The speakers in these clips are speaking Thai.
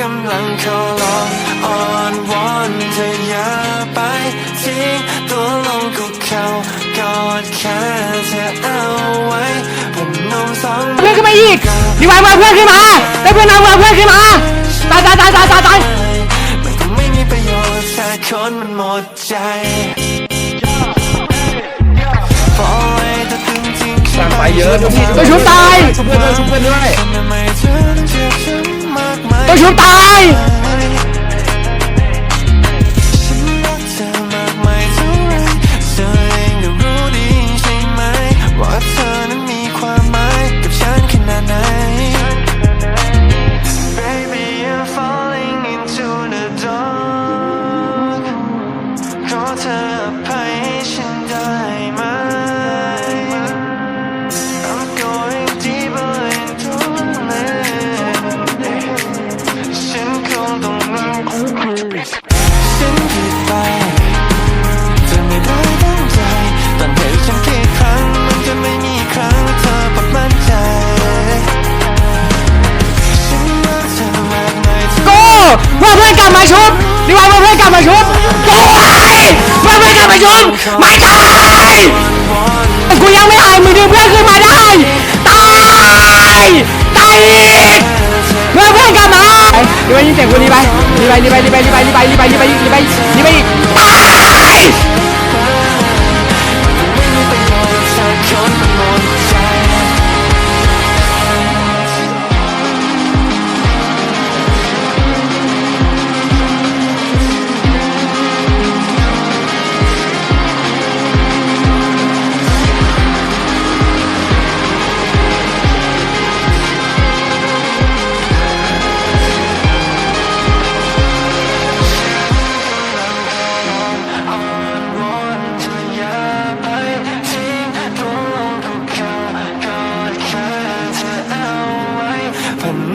กำลังขอร้องอ่อนวอนเธออย่าไปทิ้งตัวลงคุกเข่ากอดแค่เธอเอาไว้ผมนมสองเพื่อนขึ้นมาอีกดีไว้มาเพื่อนขึ้นมาได้เพื่อนเอาเพื่อนขึ้นมาตายตายตายตายตายตายมันคงไม่มีประโยชน์ถ้าคนมันหมดใจปล่อยเธอตึงจริงใช่ไหมไปเยอะทุกทีตัวชุบตาย ชุบเพื่อนด้วยชุบเพื่อนด้วย กฉันผิดไปเธอไม่ได้ตั้งใจตอนเห็นฉันกี่ครั้ง มันจะไม่มีครั้งเธอปดมั่นใจฉันรักเธอมากมายเท่าโก้เพื่อนเพื่อนกลับมาชุบดีไว้เพื่อนเพื่อนกลับมาชุบโก้เพื่อนเพื่อนกลับมาชุบไม่ตายกูยังไม่หายมึงดึงเพื่อน 拜礼拜礼拜礼拜礼拜礼拜礼拜礼拜礼拜拜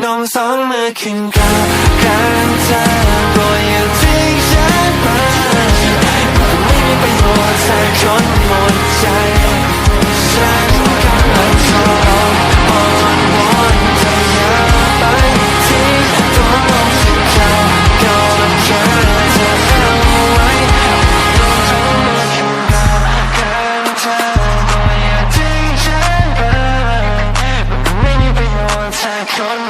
น้องสองมือขึ้นกราบกันเธอโปรอย่าทิ้งฉันไปไม่มีประโยชน์สักคนหมดใจ ฉันกำลังทรมานวอนเธอย่าไปทิ้งตัวลงสุดใจกอดกันเธอเอาไว้น้องสองมือขึ้นกราบกันเธอโปรอย่าทิ้ฉันไปไม่มีประโยชน์สัคน